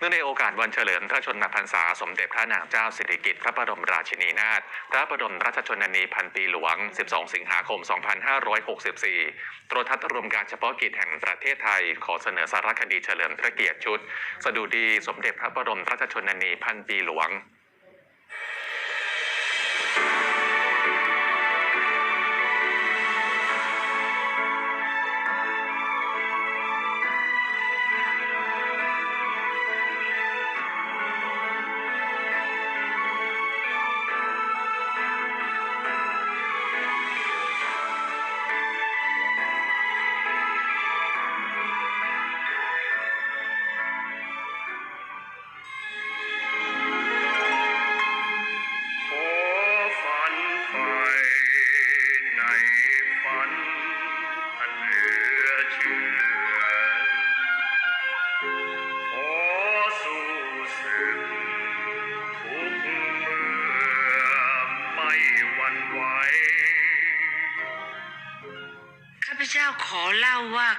เนื่องในโอกาสวันเฉลิมพระชนมพรรษาสมเด็จพระนางเจ้าสิริกิติ์พระบรมราชินีนาถพระบรมราชชนนีพันปีหลวง 12 สิงหาคม 2564 โทรทัศน์รวมการเฉพาะกิจแห่งประเทศไทย ขอเสนอสารคดีเฉลิมพระเกียรติชุด สดุดีสมเด็จพระบรมราชชนนีพันปีหลวง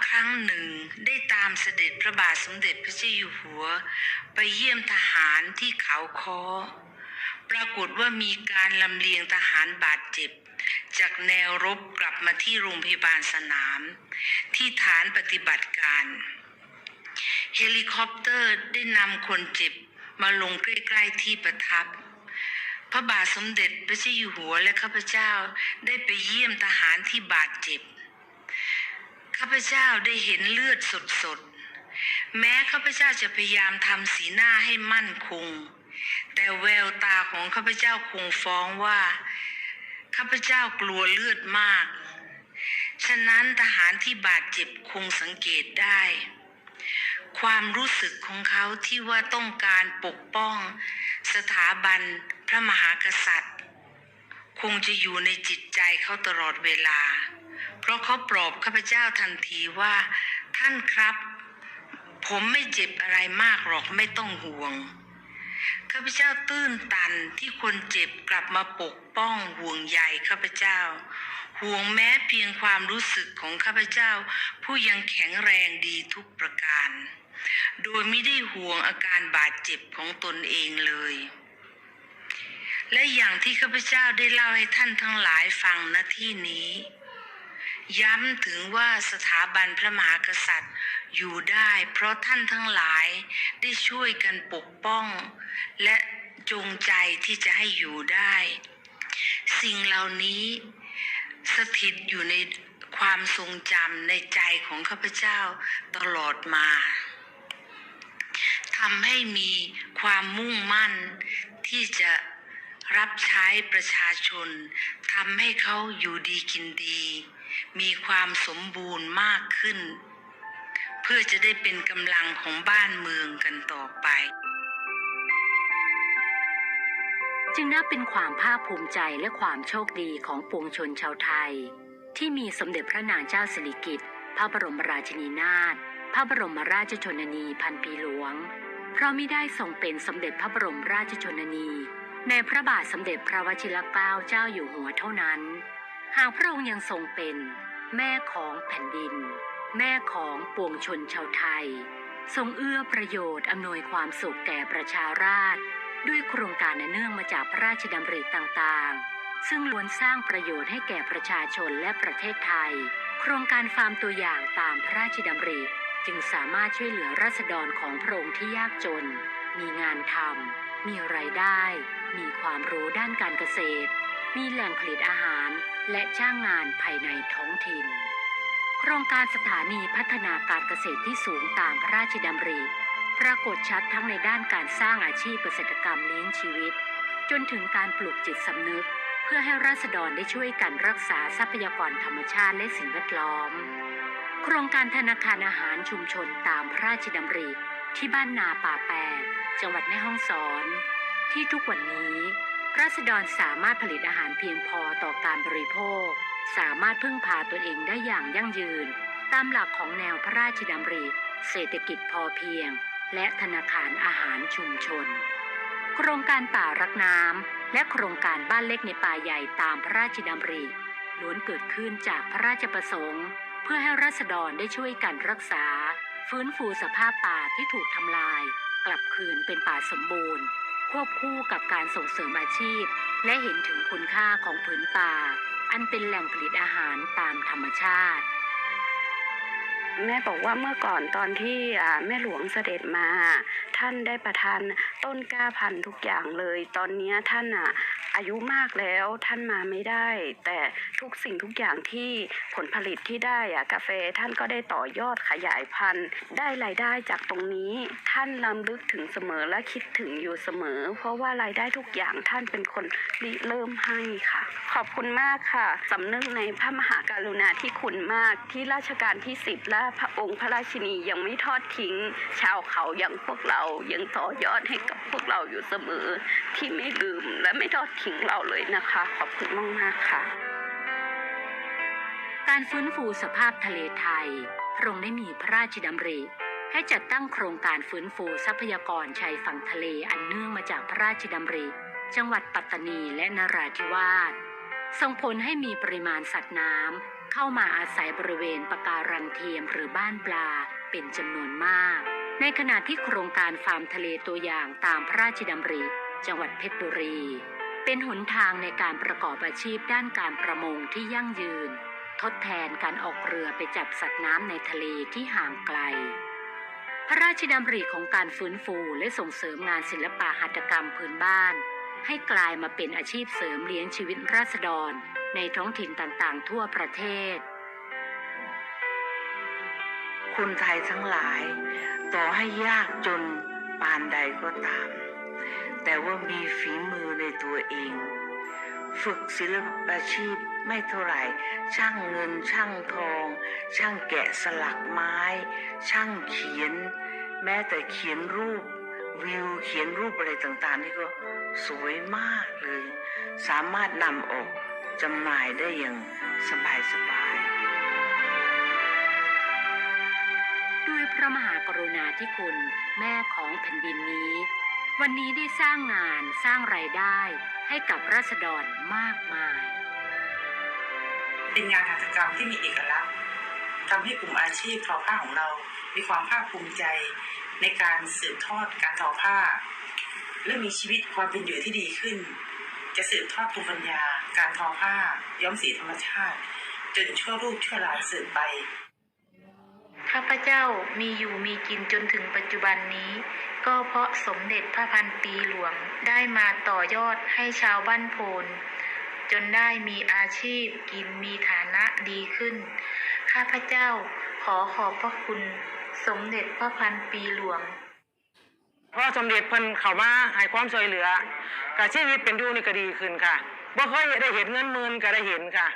ครั้งหนึ่งได้ตามเสด็จพระบาทสมเด็จพระเจ้าอยู่หัว ไปเยี่ยมทหารที่เขาคอปรากฏว่ามีการลำเลียงทหารบาดเจ็บ จากแนวรบกลับมาที่โรงพยาบาลสนาม ที่ฐานปฏิบัติการ เฮลิคอปเตอร์ได้นำคนเจ็บมาลงใกล้ๆที่ประทับ พระบาทสมเด็จพระเจ้าอยู่หัวและข้าพเจ้าได้ไปเยี่ยมทหารที่บาดเจ็บ ข้าพเจ้าได้เห็นเลือดสดๆ แม้ข้าพเจ้าจะพยายามทำสีหน้าให้มั่นคง แต่แววตาของข้าพเจ้าคงฟ้องว่า ข้าพเจ้ากลัวเลือดมาก ฉะนั้นทหารที่บาดเจ็บคงสังเกตได้ ความรู้สึกของเขาที่ว่าต้องการปกป้อง สถาบันพระมหากษัตริย์ คงจะอยู่ในจิตใจเขาตลอดเวลา เพราะเขาปลอบข้าพเจ้าทันทีว่าท่านครับ ผมไม่เจ็บอะไรมากหรอกไม่ต้องห่วงข้าพเจ้าตื้นตันที่คนเจ็บกลับมาปกป้องห่วงใยข้าพเจ้า ห่วงแม้เพียงความรู้สึกของข้าพเจ้า ผู้ยังแข็งแรงดีทุกประการ โดยไม่ได้ห่วงอาการบาดเจ็บของตนเองเลย และอย่างที่ข้าพเจ้าได้เล่าให้ท่านทั้งหลายฟังณที่นี้ ย้ำถึงว่าสถาบันพระมหากษัตริย์อยู่ได้ เพราะท่านทั้งหลายได้ช่วยกันปกป้อง และจงใจที่จะให้อยู่ได้ สิ่งเหล่านี้สถิตอยู่ในความทรงจำในใจของข้าพเจ้าตลอดมาทำให้มีความมุ่งมั่นที่จะ รับใช้ประชาชนทำให้เขาอยู่ดีกินดี มีความสมบูรณ์มากขึ้น เพื่อจะได้เป็นกำลังของบ้านเมืองกันต่อไป จึงนับเป็นความภาคภูมิใจและความโชคดีของปวงชนชาวไทย ที่มีสมเด็จพระนางเจ้าสิริกิติ์พระบรมราชินีนาถพระบรมราชชนนีพันปีหลวง เพราะไม่ได้ทรงเป็นสมเด็จพระบรมราชชนนี ในพระบาทสมเด็จพระวชิรเกล้าเจ้าอยู่หัวเท่านั้น หากพระองค์ยังทรงเป็น แม่ของแผ่นดิน แม่ของปวงชนชาวไทย ทรงเอื้อประโยชน์อำนวยความสุขแก่ประชาราษฎร์ด้วยโครงการอันเนื่องมาจากพระราชดำริต่างๆ ซึ่งล้วนสร้างประโยชน์ให้แก่ประชาชนและประเทศไทย โครงการฟาร์มตัวอย่างตามพระราชดำริจึงสามารถช่วยเหลือราษฎรของพระองค์ที่ยากจน มีงานทำ มีไรายได้ มีความรู้ด้านการเกษตร มีแหล่งผลิตอาหาร และจ้างงานภายในท้องถิ่น โครงการสถานีพัฒนาการเกษตรที่สูงตามพระราชดำริปรากฏชัดทั้งในด้านการสร้างอาชีพเกษตรกรรมเลี้ยงชีวิต จนถึงการปลูกจิตสำนึก เพื่อให้ราษฎรได้ช่วยกันรักษาทรัพยากรธรรมชาติและสิ่งแวดล้อม โครงการธนาคารอาหารชุมชนตามพระราชดำริที่บ้านนาป่าแปด จังหวัดแม่ฮ่องสอน ที่ทุกวันนี้ราษฎรสามารถผลิตอาหารเพียงพอต่อการบริโภค สามารถพึ่งพาตนเองได้อย่างยั่งยืน ตามหลักของแนวพระราชดำริ เศรษฐกิจพอเพียง และธนาคารอาหารชุมชน โครงการป่ารักน้ำและโครงการบ้านเล็กในป่าใหญ่ตามพระราชดำริล้วนเกิดขึ้นจากพระราชประสงค์ เพื่อให้ราษฎรได้ช่วยกันรักษา ฟื้นฟูสภาพป่าที่ถูกทำลาย กลับคืนเป็นป่าสมบูรณ์ ควบคู่กับการส่งเสริมอาชีพ และเห็นถึงคุณค่าของผืนป่า อันเป็นแหล่งผลิตอาหารตามธรรมชาติ แม่บอกว่าเมื่อก่อนตอนที่แม่หลวงเสด็จมา ท่านได้ประทานต้นกล้าพันธุ์ทุกอย่างเลย ตอนนี้ท่านอะอายุมากแล้วท่านมาไม่ได้ แต่ทุกสิ่งทุกอย่างที่ผลผลิตที่ได้อะกาแฟท่านก็ได้ต่อยอดขยายพันธุ์ ได้รายได้จากตรงนี้ท่านลำลึกถึงเสมอและคิดถึงอยู่เสมอ เพราะว่ารายได้ทุกอย่างท่านเป็นคนริเริ่มให้ค่ะ ขอบคุณมากค่ะสำนึกในพระมหากรุณาธิคุณมากที่ราชการที่สิบและพระองค์พระราชินียังไม่ทอดทิ้ง ชาวเขาอย่างพวกเรายังต่อยอดให้กับพวกเราอยู่เสมอ ที่ไม่ลืมและไม่ทอดทิ้งเราเลยนะคะ ขอบคุณมาก ๆ ค่ะ การฟื้นฟูสภาพทะเลไทย พระองค์ได้มีพระราชดำริให้จัดตั้งโครงการฟื้นฟูทรัพยากรชายฝั่งทะเลอันเนื่องมาจากพระราชดำริ จังหวัดปัตตานีและนราธิวาสส่งผลให้มีปริมาณสัตว์น้ำเข้ามาอาศัยบริเวณปะการังเทียมหรือบ้านปลาเป็นจำนวนมาก ในขณะที่โครงการฟาร์มทะเลตัวอย่างตามพระราชดำริ จังหวัดเพชรบุรี เป็นหนทางในการประกอบอาชีพด้านการประมงที่ยั่งยืน ทดแทนการออกเรือไปจับสัตว์น้ำในทะเลที่ห่างไกล พระราชดำริของการฟื้นฟูและส่งเสริมงานศิลปะหัตถกรรมพื้นบ้าน ให้กลายมาเป็นอาชีพเสริมเลี้ยงชีวิตราษฎร ในท้องถิ่นต่างๆ ทั่วประเทศ คนไทยทั้งหลาย ต่อให้ยากจนปานใดก็ตาม แต่ว่ามีฝีมือในตัวเอง ฝึกศิลปอาชีพไม่เท่าไหร่ ช่างเงินช่างทอง ช่างแกะสลักไม้ ช่างเขียน แม้แต่เขียนรูปวิวเขียนรูปอะไรต่างๆ นี่ก็สวยมากเลย สามารถนำออกจำหน่ายได้อย่างสบายๆ ระมหากรุณาธิคุณแม่ของแผ่นดินนี้ วันนี้ได้สร้างงานสร้างรายได้ให้กับราษฎรมากมาย เป็นงานหัตถกรรมที่มีเอกลักษณ์ทำให้กลุ่มอาชีพทอผ้าของเรา มีความภาคภูมิใจในการสืบทอดการทอผ้า และมีชีวิตความเป็นอยู่ที่ดีขึ้น จะสืบทอดภูมิปัญญา การทอผ้า ย้อมสีธรรมชาติ จนชั่วลูกชั่วลานสืบไป ข้าพเจ้ามีอยู่มีกินจนถึงปัจจุบันนี้ ก็เพราะสมเด็จพระพันปีหลวงได้มาต่อยอดให้ชาวบ้านโพนจนได้มีอาชีพกินมีฐานะดีขึ้น ข้าพเจ้าขอขอบพระคุณ สมเด็จพระพันปีหลวงพอสมเด็จเพิ่นเข้ามาให้ความช่วยเหลือก็ชีวิตเป็นอยู่นี่ก็ดีขึ้นค่ะบ่เคยได้เห็นเงินหมื่นก็ได้เห็นค่ะ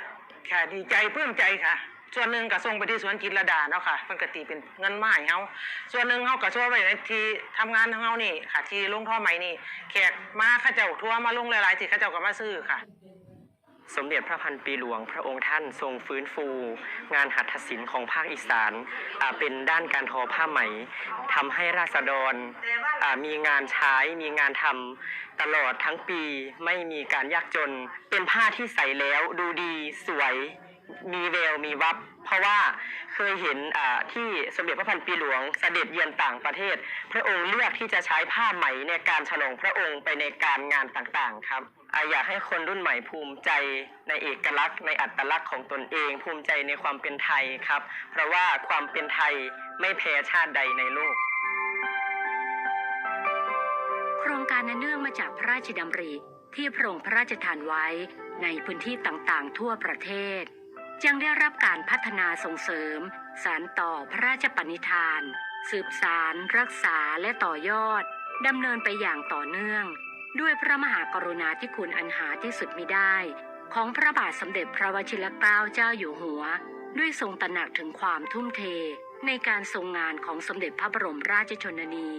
ค่ะดีใจปลื้มใจค่ะ ส่วนหนึ่งก็ส่งไปที่สวนจิตรลดาเนาะค่ะเพิ่นกตีเป็นเงินมาให้เฮาส่วนหนึ่งเฮาก็ช่วยไว้ในที่ทำงานของเฮานี่ค่ะ ที่ลงท่อใหม่นี่แขกมาเขาเจ้าทัวร์มาลงหลายๆที่เขาเจ้าก็มาซื้อค่ะ สมเด็จพระพันปีหลวงพระองค์ท่านทรงฟื้นฟู งานหัตถศิลป์ของภาคอีสานอ่าเป็นด้านการทอผ้าไหมทำให้ราษฎรอ่ามีงานใช้ มีงานทำตลอดทั้งปีไม่มีการยากจน เป็นผ้าที่ใส่แล้วดูดีสวย มีแววมีวับ เพราะว่าเคยเห็นที่สมเด็จพระพันปีหลวงเสด็จเยือนต่างประเทศ พระองค์เลือกที่จะใช้ผ้าไหมในการฉลองพระองค์ไปในการงานต่างๆครับอ่าอยากให้คนรุ่นใหม่ภูมิใจในเอกลักษณ์ในอัตลักษณ์ของตนเอง ภูมิใจในความเป็นไทยครับ เพราะว่าความเป็นไทยไม่แพ้ชาติใดในโลกโครงการนั้นเนื่องมาจากพระราชดำริที่พระองค์พระราชทานไว้ในพื้นที่ต่างๆ ทั่วประเทศ จึงได้รับการพัฒนาส่งเสริม สารต่อพระราชปณิธาน สืบสารรักษาและต่อยอดดำเนินไปอย่างต่อเนื่อง ด้วยพระมหากรุณาธิคุณอันหาที่สุดมิได้ ของพระบาทสมเด็จพระวชิรเกล้าเจ้าอยู่หัว ด้วยทรงตระหนักถึงความทุ่มเท ในการทรงงานของสมเด็จพระบรมราชชนนี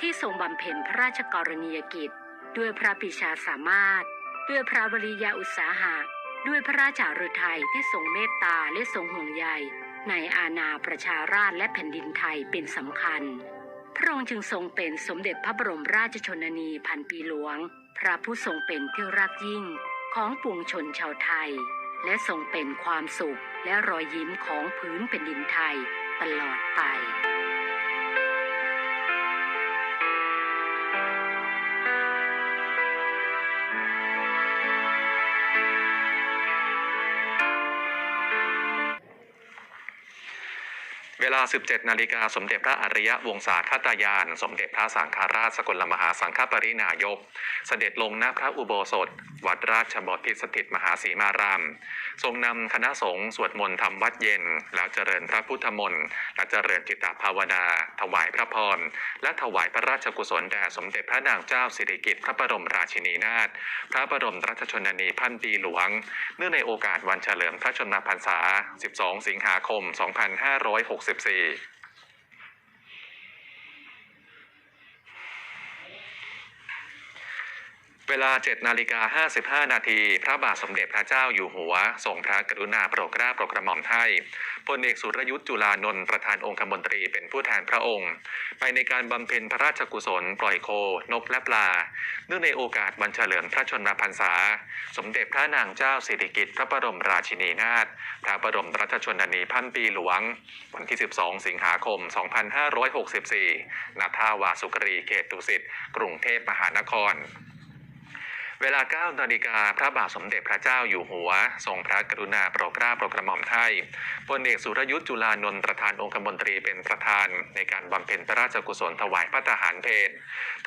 ที่ทรงบำเพ็ญพระราชกรณียกิจ ด้วยพระปรีชาสามารถ ด้วยพระวริยาอุตสาหะ ด้วยพระราชาฤทัยที่ทรงเมตตาและทรงห่วงใยในอาณาประชาราษฎรและแผ่นดินไทยเป็นสำคัญ พระองค์จึงทรงเป็นสมเด็จพระบรมราชชนนีพันปีหลวง พระผู้ทรงเป็นที่รักยิ่งของปวงชนชาวไทย และทรงเป็นความสุขและรอยยิ้มของพื้นแผ่นดินไทยตลอดไป ลา 17 นาฬิกาสมเด็จพระอริยวงศาคตายาน สมเด็จพระสังฆราชสกลมหาสังฆปรินายก เสด็จลงณพระอุโบสถ วัดราชบพิตรสถิตมหาสีมาราม ทรงนำคณะสงฆ์สวดมนต์ทำวัดเย็น แล้วเจริญพระพุทธมนต์และเจริญจิตตภาวนา ถวายพระพร และถวายพระราชกุศลแด่สมเด็จพระนางเจ้าสิริกิติ์พระบรมราชินีนาถพระบรมราชชนนีพันปีหลวง เนื่องในโอกาสวันเฉลิมพระชนมพรรษา 12 สิงหาคม2564 เวลา 7 นาฬิกา 55 นาที พระบาทสมเด็จพระเจ้าอยู่หัวทรงพระกรุณาโปรดเกล้าโปรดกระหม่อมให้พลเอกสุรยุทธ์จุลานนท์ประธานองคมนตรีเป็นผู้แทนพระองค์ ไปในการบำเพ็ญพระราชกุศล ปล่อยโค นกและปลา เนื่องในโอกาสวันเฉลิมพระชนมพรรษา สมเด็จพระนางเจ้าสิริกิติ์พระบรมราชินีนาถพระบรมราชชนนีพันปีหลวง วันที่ 12 สิงหาคม 2564ณท่าวาสุกรีเขตดุสิตกรุงเทพมหานคร เวลา9นาฬิกาพระบาทสมเด็จพระเจ้าอยู่หัว ทรงพระกรุณาโปรดเกล้าโปรดกระหม่อมให้พลเอกสุรยุทธ์จุลานนท์ประธานองคมนตรีเป็นประธาน ในการบำเพ็ญพระราชกุศลถวายพระทหารเพล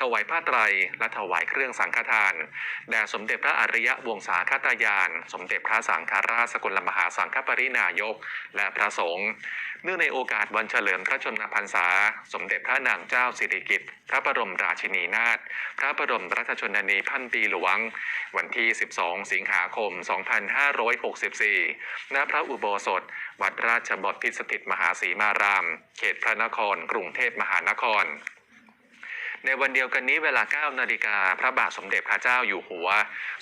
ถวายผ้าไตรและถวายเครื่องสังฆทานแด่สมเด็จพระอริยวงศาคตายาน สมเด็จพระสังฆราชสกลมหาสังฆปรินายก และพระสงฆ์เนื่องในโอกาสวันเฉลิมพระชนมพรรษา สมเด็จพระนางเจ้าสิริกิติ์พระบรมราชินีนาถพระบรมราชชนนีพันปีหลวงวันที่ 12 สิงหาคม 2564 ณ พระอุโบสถ วัดราชบพิตรสถิตมหาสีมาราม เขตพระนคร กรุงเทพมหานครในวันเดียวกันนี้เวลา 9 นาฬิกา พระบาทสมเด็จพระเจ้าอยู่หัว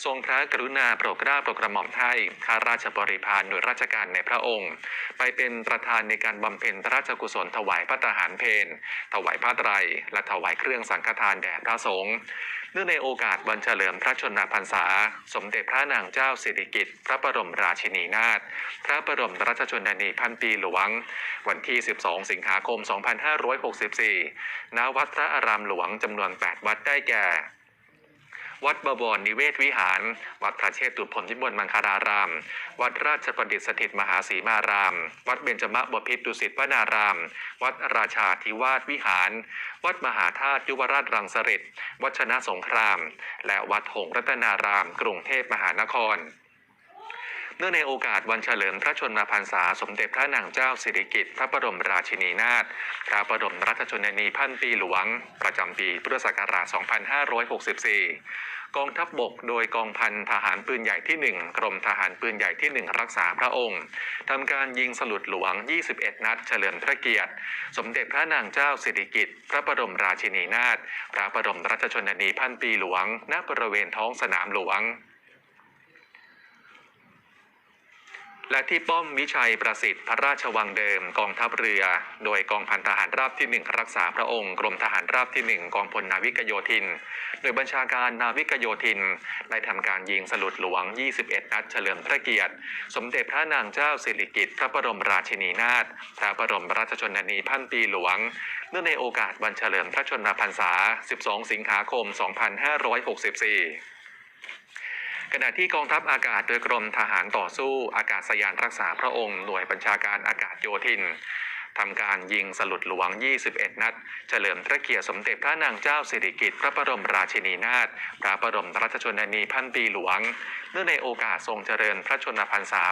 ทรงพระกรุณาโปรดเกล้าโปรดกระหม่อมให้ข้าราชบริพารหน่วยราชการในพระองค์ ไปเป็นประธานในการบำเพ็ญพระราชกุศลถวายพระทหารเพลถวายผ้าไตร และถวายเครื่องสังฆทานแด่พระสงฆ์ เนื่องในโอกาสวันเฉลิมพระชนมพรรษา สมเด็จพระนางเจ้าสิริกิติ์พระบรมราชินีนาถพระบรมราชชนนีพันปีหลวง วันที่ 12 สิงหาคม 2564 ณ วัดพระอารามหลวงจำนวน 8 วัดได้แก่ วัดบวรนิเวศวิหาร วัดพระเชตุพนวิมลมังคาราราม วัดราชประดิษฐ์สถิตมหาสีมาราม วัดเบญจมบพิตรดุสิตวนาราม วัดราชาธิวาสวิหาร วัดมหาธาตุยุวราชรังสฤษวัดชนะสงคราม และวัดหงรัตนาราม กรุงเทพมหานคร เนื่องในโอกาสวันเฉลิมพระชนมพรรษาสมเด็จพระนางเจ้าสิริกิติ์พระบรมราชินีนาถพระบรมราชชนนีพันปีหลวง ประจำปีพุทธศักราช 2564กองทัพบบกโดยกองพันทหารปืนใหญ่ที่ 1 กรมทหารปืนใหญ่ที่ 1 รักษาพระองค์ทำการยิงสลุดหลวง 21 นัดเฉลิมพระเกียรติ สมเด็จพระนางเจ้าสิริกิติ์พระบรมราชินีนาถพระบรมราชชนนีพันปีหลวงณบริเวณท้องสนามหลวง และที่ป้อมวิชัยประสิทธิ์พระราชวังเดิมกองทัพเรือ โดยกองพันทหารราบที่ 1 รักษาพระองค์กรมทหารราบที่ 1 กองพลนาวิกโยธิน โดยบัญชาการนาวิกโยธินได้ทำการยิงสลุดหลวง 21 นัดเฉลิมพระเกียรติ สมเด็จพระนางเจ้าสิริกิติ์พระบรมราชินีนาถพระบรมราชชนนีพันปีหลวง เนื่องในโอกาสวันเฉลิมพระชนมพรรษา 12 สิงหาคม 2564 ขณะที่กองทัพอากาศโดยกรมทหารต่อสู้อากาศยานรักษาพระองค์หน่วยบัญชาการอากาศโยธินทำการยิงสลุดหลวง 21 นัด เฉลิมพระเกียรติสมเด็จพระนางเจ้าสิริกิติ์พระบรมราชินีนาถ พระบรมราชชนนีพันปีหลวง เนื่องในโอกาสทรงเจริญพระชนมพรรษา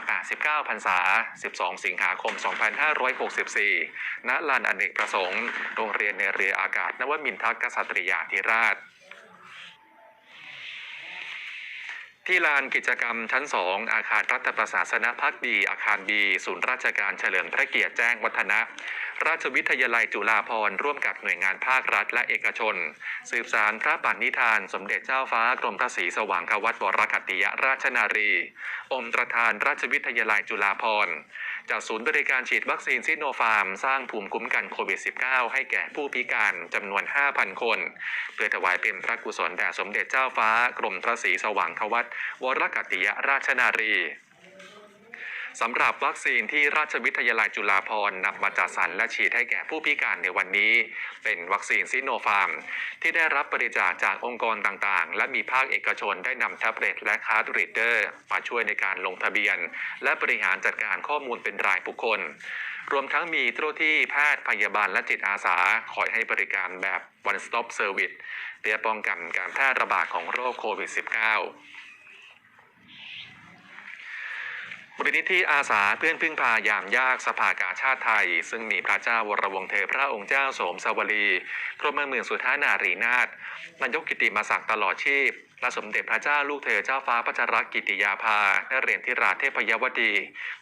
89 พรรษา 12 สิงหาคม 2564 ณ ลานอเนกประสงค์ โรงเรียนในเรืออากาศนวมินทกษัตริยาธิราช ที่ลานกิจกรรมชั้น 2 อาคารรัฐประศาสนพักดี อาคารบี ศูนย์ราชการเฉลิมพระเกียรติแจ้งวัฒนะ ราชวิทยาลัยจุฬาภรณ์ร่วมกับหน่วยงานภาครัฐและเอกชน สืบสารพระปณิธาน สมเด็จเจ้าฟ้ากรมพระศรีสว่างควัตวรคัตติยราชนารี อมประธานราชวิทยาลัยจุฬาภรณ์ จากศูนย์บริการฉีดวัคซีนซิโนฟาร์ม สร้างภูมิคุ้มกันโควิด -19 ให้แก่ผู้พิการจำนวน 5,000 คน เพื่อถวายเป็นพระกุศลแด่สมเด็จเจ้าฟ้ากรมพระศรีสว่างควัตวรกัตติยราชนารี สำหรับวัคซีนที่ราชวิทยาลัยจุฬาภรณ์นำมาจัดสรรและฉีดให้แก่ผู้พิการในวันนี้ เป็นวัคซีนซิโนฟาร์ม ที่ได้รับบริจาคจากองค์กรต่างๆ และมีภาคเอกชนได้นำแท็บเล็ตและคาร์ดรีดเดอร์มาช่วยในการลงทะเบียน และบริหารจัดการข้อมูลเป็นรายบุคคล รวมทั้งมีเจ้าที่แพทย์พยาบาลและจิตอาสาคอยให้บริการแบบ one stop service เพื่อป้องกันการแพร่ระบาดของโรคโควิด -19 มูลนิธิอาสาเพื่อนพึ่งพายามยากสภากาชาติไทย ซึ่งมีพระเจ้าวรวงเธอพระองค์เจ้าโสมสวลีกรมเมืองสุธานารีนาถนายกกิติมาศักดิ์ตลอดชีพและสมเด็จพระเจ้าลูกเธอเจ้าฟ้าพัชรกิติยาภานเรนทิราชเทพยวดี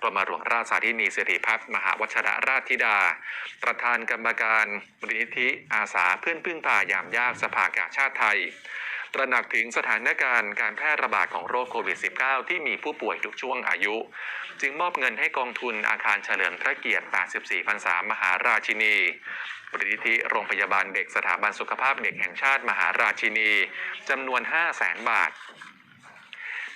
กรมหลวงราชสาธินีสิริพัฒน์มหาวชรราชธิดา ประธานกรรมการมูลนิธิอาสาเพื่อนพึ่งพายามยากสภากาชาติไทย ตระหนักถึงสถานการณ์การแพร่ระบาดของโรคโควิด -19 ที่มีผู้ป่วยทุกช่วงอายุ จึงมอบเงินให้กองทุนอาคารเฉลิมพระเกียรติ 84 พรรษามหาราชินีบริธิโรงพยาบาลเด็กสถาบันสุขภาพเด็กแห่งชาติมหาราชินีจำนวน 5 0 0แสนบาท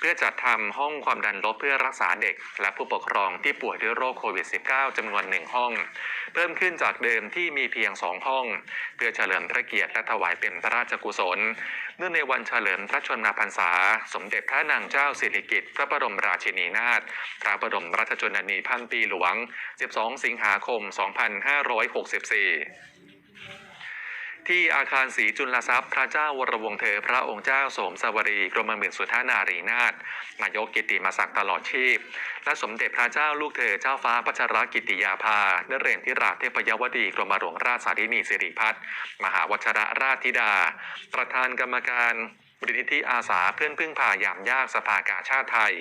พื่อจัดทำห้องความดันลบเพื่อรักษาเด็ก และผู้ปกครองที่ป่วยด้วยโรคโควิด -19 จำนวนหนึ่งห้อง เพิ่มขึ้นจากเดิมที่มีเพียงสองห้อง เพื่อเฉลิมพระเกียรติและถวายเป็นพระราชกุศล เนื่องในวันเฉลิมพระชนมพรรษา สมเด็จพระนางเจ้าสิริกิติ์พระบรมราชินีนาถพระบรมราชชนนีพันปีหลวง 12 สิงหาคม 2564 ที่อาคารศรีจุลทรัพย์พระเจ้าวรวงเธอ พระองค์เจ้าสมสวรีกรมเมืองสุธานารีนาถนายกกิติมาศักดิ์ตลอดชีพ และสมเด็จพระเจ้าลูกเธอเจ้าฟ้าพัชรกิติยาภาเนเรนทิราชเทพยวดีกรมหลวงราชสาธินีสิริพัฒน์มหาวชรราชธิดา ประธานกรรมการมูลนิธิอาสาเพื่อนพึ่งพายามยากสภากาชาติไทย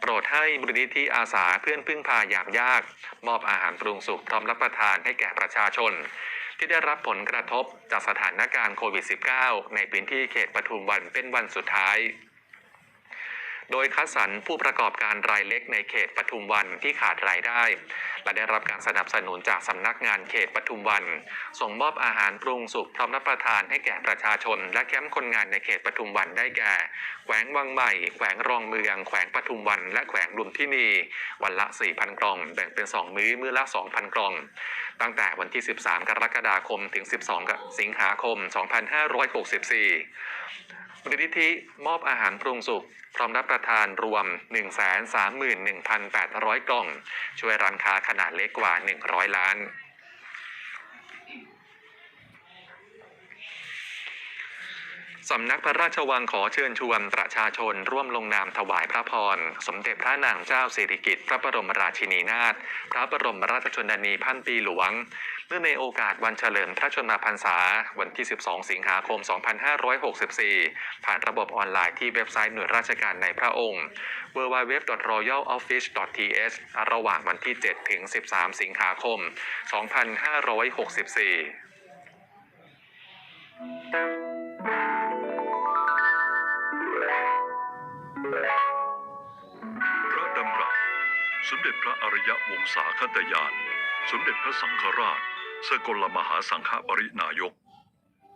โปรดให้มูลนิธิอาสาเพื่อนพึ่งพายามยาก มอบอาหารปรุงสุกพร้อมรับประทานให้แก่ประชาชน ที่ได้รับผลกระทบจากสถานการณ์โควิด -19 ในพื้นที่เขตปทุมวันเป็นวันสุดท้าย โดยคัดสรรผู้ประกอบการรายเล็กในเขตปทุมวันที่ขาดรายได้ และได้รับการสนับสนุนจากสำนักงานเขตปทุมวัน ส่งมอบอาหารปรุงสุกพร้อมรับประทานให้แก่ประชาชน และแคมป์คนงานในเขตปทุมวันได้แก่ แขวงวังใหม่ แขวงรองเมือง แขวงปทุมวัน และแขวงลุมพินีวันละ 4,000 กล่อง แบ่งเป็น 2 มื้อมื้อละ 2,000 กล่อง ตั้งแต่วันที่ 13 กรกฎาคมถึง 12 สิงหาคม 2564 มูลนิธิมอบอาหารปรุงสุกพร้อมรับประทานรวม 131,800 กล่อง ช่วยร้านค้าขนาดเล็กกว่า 100 ล้าน สำนักพระราชวังขอเชิญชวนประชาชนร่วมลงนามถวายพระพร สมเด็จพระนางเจ้าสิริกิติ์พระบรมราชินีนาถพระบรมราชชนนีพันปีหลวง เนื่องในโอกาสวันเฉลิมพระชนมพรรษา วันที่ 12 สิงหาคม 2564 ผ่านระบบออนไลน์ที่เว็บไซต์หน่วยราชการในพระองค์ www.royaloffice.th ระหว่างวันที่ 7 ถึง 13 สิงหาคม 2564 เด็จพระอริยวงศาคตยาน สมเด็จพระสังฆราช สกลมหาสังฆปรินายก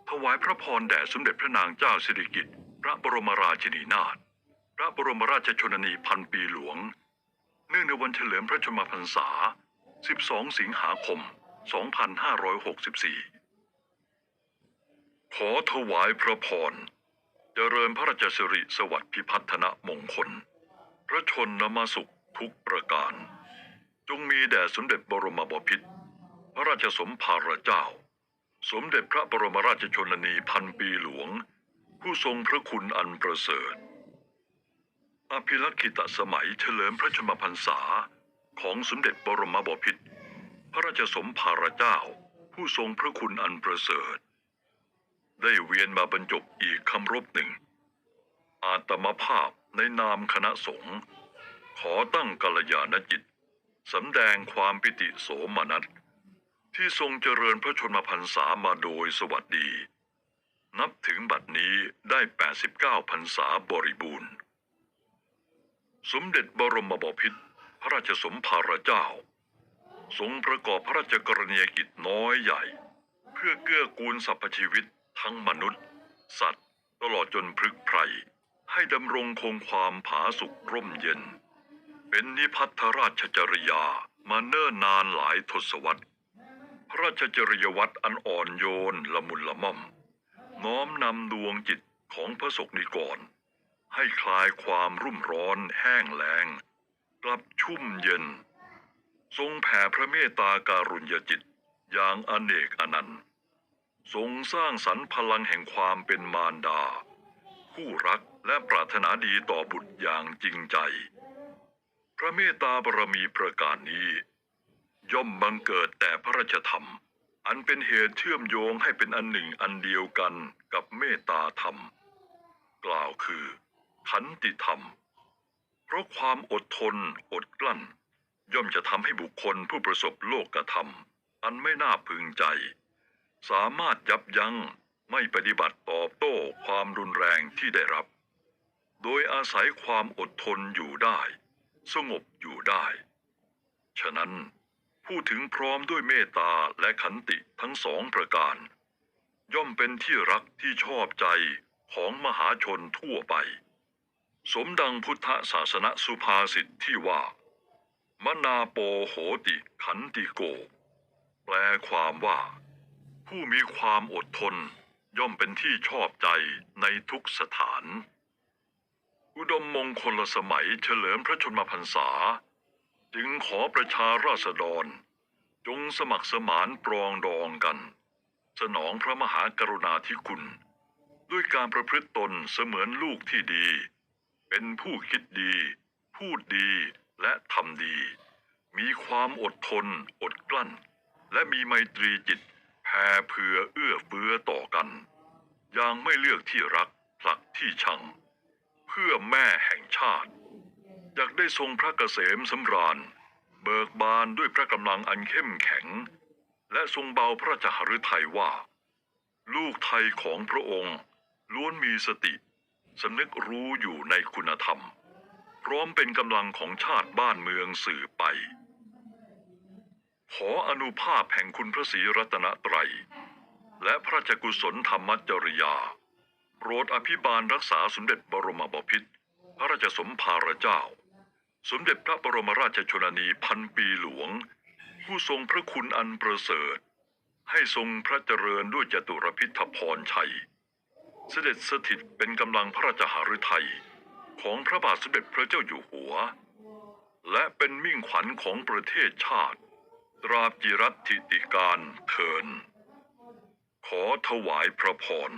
ถวายพระพรแด่สมเด็จพระนางเจ้าสิริกิติ์พระบรมราชินีนาถ พระบรมราชชนนีพันปีหลวง เนื่องในวันเฉลิมพระชนมพรรษา 12 สิงหาคม 2564 ขอถวายพระพร เจริญพระราชสิริสวัสดิ์พิพัฒนมงคล พระชนนมสุข ทุกประการ จงมีแด่สมเด็จบรมบพิตรพระราชสมภารเจ้า สมเด็จพระบรมราชชนนีพันปีหลวง ผู้ทรงพระคุณอันประเสริฐ อภิลักขิตสมัยเฉลิมพระชนมพรรษาของสมเด็จบรมบพิตรพระราชสมภารเจ้า ผู้ทรงพระคุณอันประเสริฐ ได้เวียนมาบรรจบอีกคำรบหนึ่ง อาตมภาพในนามคณะสงฆ์ ขอตั้งกัลยาณจิตสำแดงความปิติโสมนัสที่ทรงเจริญพระชนมพรรษามาโดยสวัสดี นับถึงบัดนี้ได้ 89พรรษาบริบูรณ์ สมเด็จบรมบพิตรพระราชสมภารเจ้า ทรงประกอบพระราชกรณียกิจน้อยใหญ่ เพื่อเกื้อกูลสรรพชีวิตทั้งมนุษย์ สัตว์ ตลอดจนพฤกษ์ไพรให้ดำรงคงความผาสุกร่มเย็น เป็นนิพัทธราชจริยามาเนิ่นนานหลายทศวรรษพระราชจริยวัตรอันอ่อนโยนละมุนละม่อม น้อมนำดวงจิตของพระศกนิกร ให้คลายความรุ่มร้อนแห้งแล้ง กลับชุ่มเย็น ทรงแผ่พระเมตตาการุญยจิตอย่างอเนกอนันต์ ทรงสร้างสรรพลังแห่งความเป็นมารดา คู่รักและปรารถนาดีต่อบุตรอย่างจริงใจ พระเมตตาบารมีประการนี้ ย่อมบังเกิดแต่พระราชธรรม อันเป็นเหตุเชื่อมโยงให้เป็นอันหนึ่งอันเดียวกันกับเมตตาธรรม กล่าวคือ ขันติธรรม เพราะความอดทนอดกลั้น ย่อมจะทำให้บุคคลผู้ประสบโลกธรรมอันไม่น่าพึงใจ สามารถยับยั้งไม่ปฏิบัติตอบโต้ความรุนแรงที่ได้รับ โดยอาศัยความอดทนอยู่ได้ สงบอยู่ได้ ฉะนั้นพูดถึงพร้อมด้วยเมตตาและขันติทั้งสองประการ ย่อมเป็นที่รักที่ชอบใจของมหาชนทั่วไป สมดังพุทธศาสนสุภาษิตที่ว่า มนาโปโหติขันติโก แปลความว่า ผู้มีความอดทนย่อมเป็นที่ชอบใจในทุกสถาน อุดมมงคลสมัยเฉลิมพระชนมพรรษา จึงขอประชาราษฎร จงสมัครสมานปรองดองกัน สนองพระมหากรุณาธิคุณ ด้วยการประพฤติตนเสมือนลูกที่ดี เป็นผู้คิดดี พูดดีและทำดี มีความอดทน อดกลั้น และมีไมตรีจิตแผ่เผื่อเอื้อเฟื้อต่อกัน อย่างไม่เลือกที่รักผลักที่ชัง เพื่อแม่แห่งชาติ อยากได้ทรงพระเกษมสำราญ เบิกบานด้วยพระกำลังอันเข้มแข็ง และทรงเบาพระราชหฤทัยว่า ลูกไทยของพระองค์ ล้วนมีสติสำนึกรู้อยู่ในคุณธรรม พร้อมเป็นกำลังของชาติบ้านเมืองสื่อไป ขออนุภาพแห่งคุณพระศรีรัตนตรัย และพระราชกุศลธรรมจริยา โปรดอภิบาลรักษาสมเด็จบรมบพิตรพระราชสมภารเจ้า สมเด็จพระบรมราชชนนีพันปีหลวง ผู้ทรงพระคุณอันประเสริฐ ให้ทรงพระเจริญด้วยจตุรพิธพรชัย เสด็จสถิตเป็นกำลังพระราชหฤทัยของพระบาทสมเด็จพระเจ้าอยู่หัว และเป็นมิ่งขวัญของประเทศชาติ ตราบจิรัติติการเทิน ขอถวายพระพร